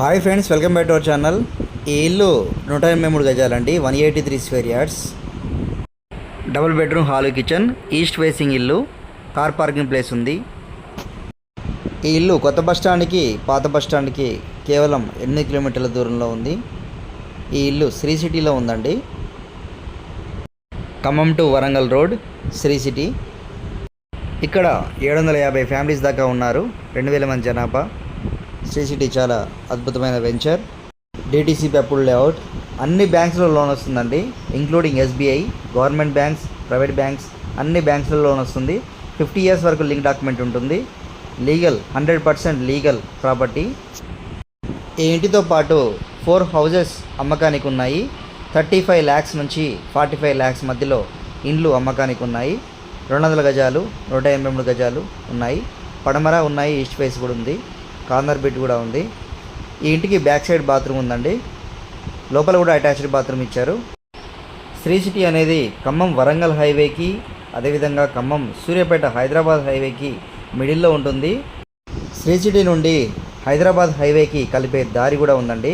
Hi friends welcome back to our channel. ఈ ఇల్లు నూట ఎనభై మూడు గజాలండి one eighty three square yards. Double bedroom hall kitchen east facing ఇల్లు కార్ పార్కింగ్ ప్లేస్ ఉంది. ఈ ఇల్లు కొత్త బస్ స్టాండ్కి పాత బస్టాండ్కి కేవలం ఎనిమిది కిలోమీటర్ల దూరంలో ఉంది. ఈ ఇల్లు శ్రీ సిటీలో ఉందండి. Khammam to Warangal road Sri city. ఇక్కడ ఏడు వందల యాభై ఫ్యామిలీస్ దాకా ఉన్నారు రెండు వేల మంది జనాభా. సిటీ చాలా అద్భుతమైన వెంచర్. డిటీసీ పెప్పుల్ లేఅవుట్ అన్ని బ్యాంక్స్లో లోన్ వస్తుందండి including SBI government banks private banks అన్ని బ్యాంక్స్లో లోన్ వస్తుంది. ఫిఫ్టీ ఇయర్స్ వరకు లింక్ డాక్యుమెంట్ ఉంటుంది. Legal hundred percent legal property ఈ ఇంటితో పాటు ఫోర్ హౌజెస్ అమ్మకానికి ఉన్నాయి థర్టీ ఫైవ్ ల్యాక్స్ నుంచి ఫార్టీ ఫైవ్ ల్యాక్స్ మధ్యలో ఇండ్లు అమ్మకానికి ఉన్నాయి రెండు వందల గజాలు నూట ఎనభై మూడు గజాలు ఉన్నాయి. పడమర ఉన్నాయి ఈస్ట్ ఫేస్ కూడా ఉంది. కార్నర్ బిట్ కూడా ఉంది. ఈ ఇంటికి బ్యాక్ సైడ్ బాత్రూమ్ ఉందండి. లోపల కూడా అటాచ్డ్ బాత్రూమ్ ఇచ్చారు. శ్రీ సిటీ అనేది ఖమ్మం వరంగల్ హైవేకి అదేవిధంగా ఖమ్మం సూర్యాపేట హైదరాబాద్ హైవేకి మిడిల్లో ఉంటుంది. శ్రీ సిటీ నుండి హైదరాబాద్ హైవేకి కలిపే దారి కూడా ఉందండి.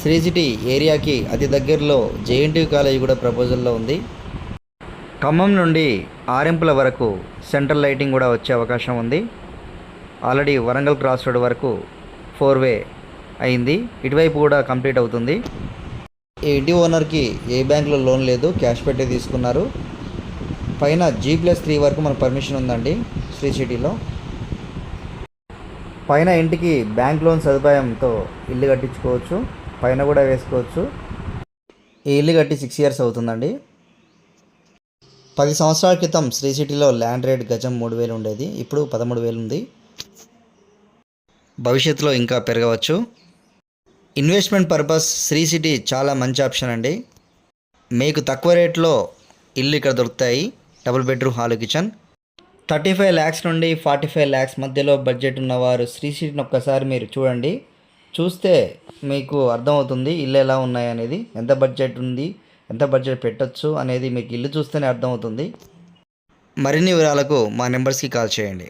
శ్రీ సిటీ ఏరియాకి అతి దగ్గరలో జేఎన్టీ కాలేజ్ కూడా ప్రపోజల్లో ఉంది. ఖమ్మం నుండి ఆరింపుల వరకు సెంట్రల్ లైటింగ్ కూడా వచ్చే అవకాశం ఉంది. ఆల్రెడీ వరంగల్ క్రాస్ రోడ్ వరకు ఫోర్ వే అయింది. ఇటువైపు కూడా కంప్లీట్ అవుతుంది. ఈ ఇంటి ఓనర్కి ఏ బ్యాంకులో లోన్ లేదు క్యాష్ పెట్టే తీసుకున్నారు. పైన జీ ప్లస్ త్రీ వరకు మన పర్మిషన్ ఉందండి శ్రీ సిటీలో. పైన ఇంటికి బ్యాంక్ లోన్ సదుపాయంతో ఇల్లు కట్టించుకోవచ్చు పైన కూడా వేసుకోవచ్చు. ఈ ఇల్లు కట్టి సిక్స్ ఇయర్స్ అవుతుందండి. పది సంవత్సరాల క్రితం శ్రీ సిటీలో ల్యాండ్ రేట్ గజం మూడు వేలు ఉండేది ఇప్పుడు పదమూడు వేలు ఉంది. భవిష్యత్తులో ఇంకా పెరగవచ్చు. ఇన్వెస్ట్మెంట్ పర్పస్ శ్రీ సిటీ చాలా మంచి ఆప్షన్ అండి. మీకు తక్కువ రేట్లో ఇల్లు ఇక్కడ దొరుకుతాయి. Double bedroom hall kitchen. Thirty five lakhs నుండి ఫార్టీ ఫైవ్ ల్యాక్స్ మధ్యలో బడ్జెట్ ఉన్నవారు శ్రీ సిటీని ఒక్కసారి మీరు చూడండి. చూస్తే మీకు అర్థమవుతుంది ఇల్లు ఎలా ఉన్నాయి అనేది. ఎంత బడ్జెట్ ఉంది ఎంత బడ్జెట్ పెట్టచ్చు అనేది మీకు ఇల్లు చూస్తేనే అర్థమవుతుంది. మరిన్ని వివరాలకు మా నెంబర్స్కి కాల్ చేయండి.